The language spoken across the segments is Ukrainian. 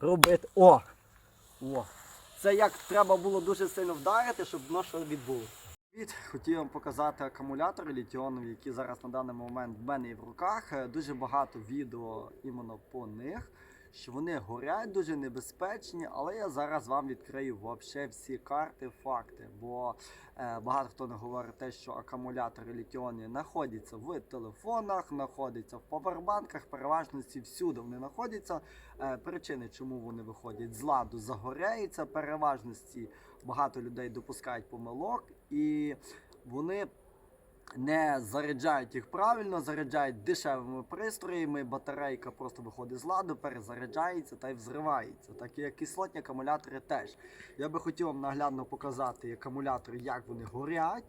робити. О! О! Це як треба було дуже сильно вдарити, щоб воно що відбулося. Хотів вам показати акумулятори літіонові, які зараз на даний момент в мене і в руках. Е, Дуже багато відео іменно по них. Що вони горять дуже небезпечні, але я зараз вам відкрию вообще всі карти, факти. Бо е, багато хто не говорить те, що акумулятори літіонні знаходяться в телефонах, знаходяться в павербанках, переважно всюди вони знаходяться. Е, причини, чому вони виходять з ладу, загоряються. Переважності багато людей допускають помилок, і вони не заряджають їх правильно, заряджають дешевими пристроями, батарейка просто виходить з ладу, перезаряджається та й взривається. Так і кислотні акумулятори теж. Я би хотів вам наглядно показати акумулятори, як вони горять.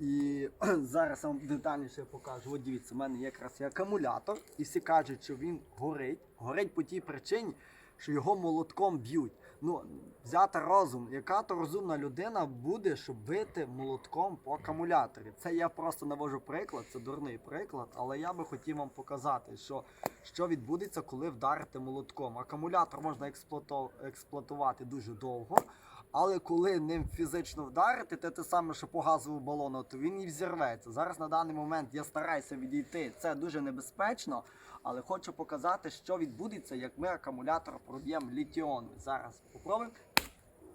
І зараз вам детальніше покажу. От дивіться, в мене якраз є акумулятор, і всі кажуть, що він горить. Горить по тій причині, що його молотком б'ють. Ну, взяти розум, яка то розумна людина буде, щоб бити молотком по акумуляторі. Це я просто навожу приклад, це дурний приклад, але я би хотів вам показати, що, що відбудеться, коли вдарити молотком. Акумулятор можна експлуату експлуатувати дуже довго. Але коли ним фізично вдарити, те те саме, що по газовому балону, то він і взірветься. Зараз на даний момент я стараюся відійти. Це дуже небезпечно, але хочу показати, що відбудеться, як ми акумулятор проб'ємо літіон. Зараз попробуємо.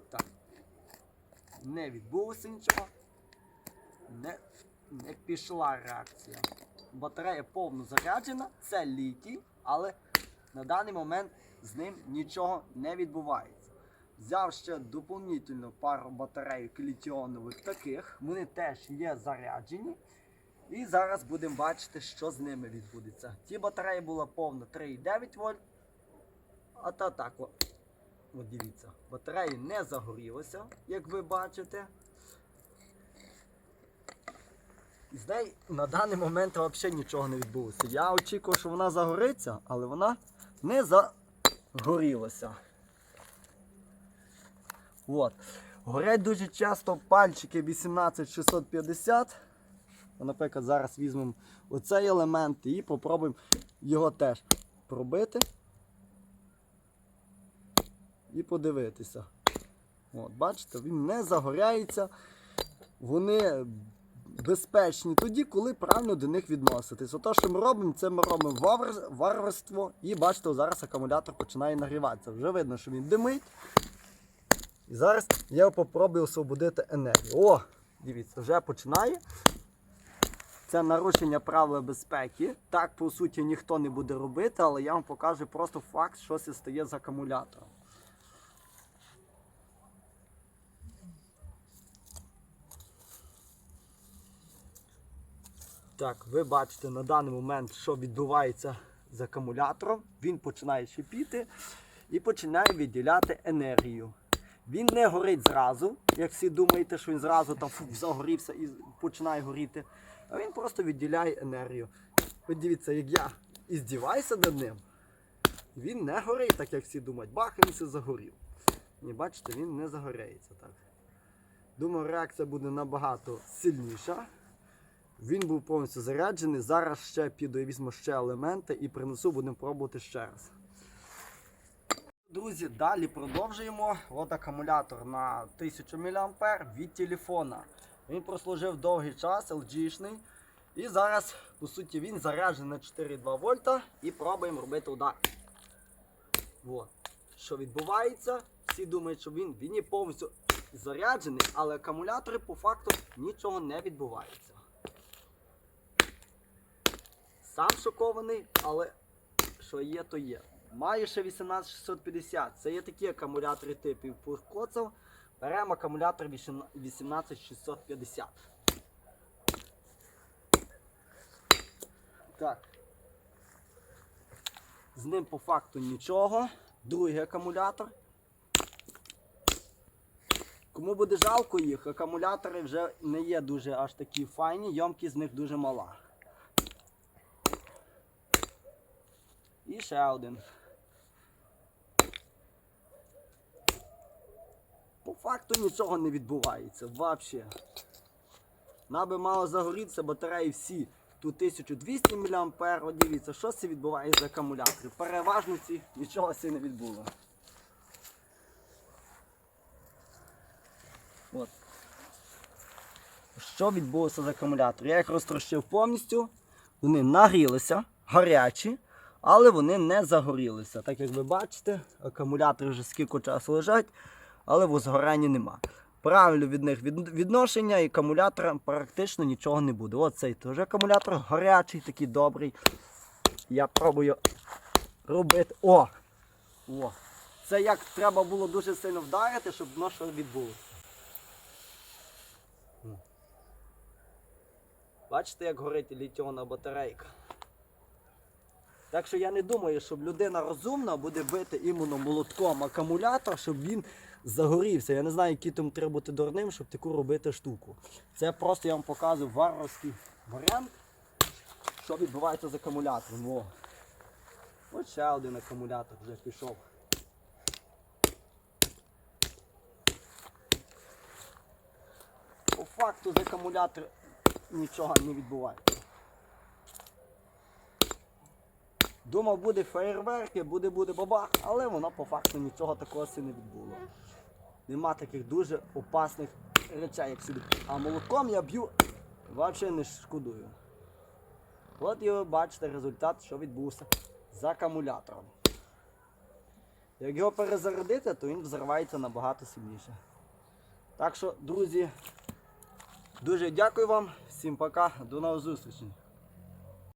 Так. Не відбулося нічого. Не, не пішла реакція. Батарея повно заряджена, це літій, але на даний момент з ним нічого не відбувається. Взяв ще доповнительну пару батарейок літіонових таких. Вони теж є заряджені. І зараз будемо бачити, що з ними відбудеться. Ті батареї була повна 3,9 вольт. А та так. От дивіться, батареї не загорілися, як ви бачите. З нею на даний момент взагалі нічого не відбулося. Я очікував, що вона загориться, але вона не загорілася. От. Горять дуже часто пальчики 18650. Ну, Наприклад, зараз візьмемо оцей елемент і попробуємо його теж пробити і подивитися. От, бачите, він не загоряється. Вони безпечні тоді, коли правильно до них відноситись. Ото, що ми робимо, це ми робимо варвар- варварство. І бачите, зараз акумулятор починає нагріватися. Вже видно, що він димить. І зараз я попробую освободити енергію. О, дивіться, вже починає. Це нарушення правил безпеки. Так, по суті, ніхто не буде робити, але я вам покажу просто факт, що це стає з акумулятором. Так, ви бачите на даний момент, що відбувається з акумулятором. Він починає шипіти і починає відділяти енергію. Він не горить зразу, як всі думаєте, що він зразу там фу, загорівся і починає горіти. А він просто відділяє енергію. Ви дивіться, як я іздіваюся над ним, він не горить, так як всі думають. Бах, він все загорів. Ні, бачите, він не загоряється так. Думаю, реакція буде набагато сильніша. Він був повністю заряджений. Зараз ще піду і візьму ще елементи і принесу, будемо пробувати ще раз. Друзі, далі продовжуємо. От акумулятор на 1000 мА від телефона. Він прослужив довгий час, LG-шний. І зараз, по суті, він заряджений на 4,2 вольта і пробуємо робити удар. От. Що відбувається? Всі думають, що він, він є повністю заряджений, але акумулятори по факту нічого не відбувається. Сам шокований, але що є, то є. Маю ще 18650. Це є такі акумулятори типів покоцав. Беремо акумулятор 18650. Так. З ним по факту нічого. Другий акумулятор. Кому буде жалко їх, акумулятори вже не є дуже аж такі файні, йомкість з них дуже мала. І ще один. факту нічого не відбувається. Взагалі. Нам мало загорітися батареї всі. Тут 1200 мА. Дивіться, що це відбувається з акумуляторів. Переважно ці нічого це не відбуло. От. Що відбулося з акумулятором? Я їх розтрощив повністю, вони нагрілися, гарячі, але вони не загорілися. Так як ви бачите, акумулятори вже скільки часу лежать але возгорання нема. Правильно від них відношення і акумулятора практично нічого не буде. От цей теж акумулятор гарячий, такий добрий. Я пробую робити. О! О! Це як треба було дуже сильно вдарити, щоб воно що відбулося. Бачите, як горить літіонна батарейка. Так що я не думаю, щоб людина розумна буде бити іменно молотком акумулятор, щоб він загорівся. Я не знаю, який там треба бути дурним, щоб таку робити штуку. Це просто я вам показую варварський варіант, що відбувається з акумулятором. О. Ось ще один акумулятор вже пішов. По факту з акумулятора нічого не відбувається. Думав, буде феєрверки, буде буде бабах, але воно по факту нічого такого не відбуло. Нема таких дуже опасних речей, як сюди. А молотком я б'ю, взагалі не шкодую. От і ви бачите результат, що відбувся з акумулятором. Як його перезарядити, то він взривається набагато сильніше. Так що, друзі, дуже дякую вам, всім пока, до нових зустрічей.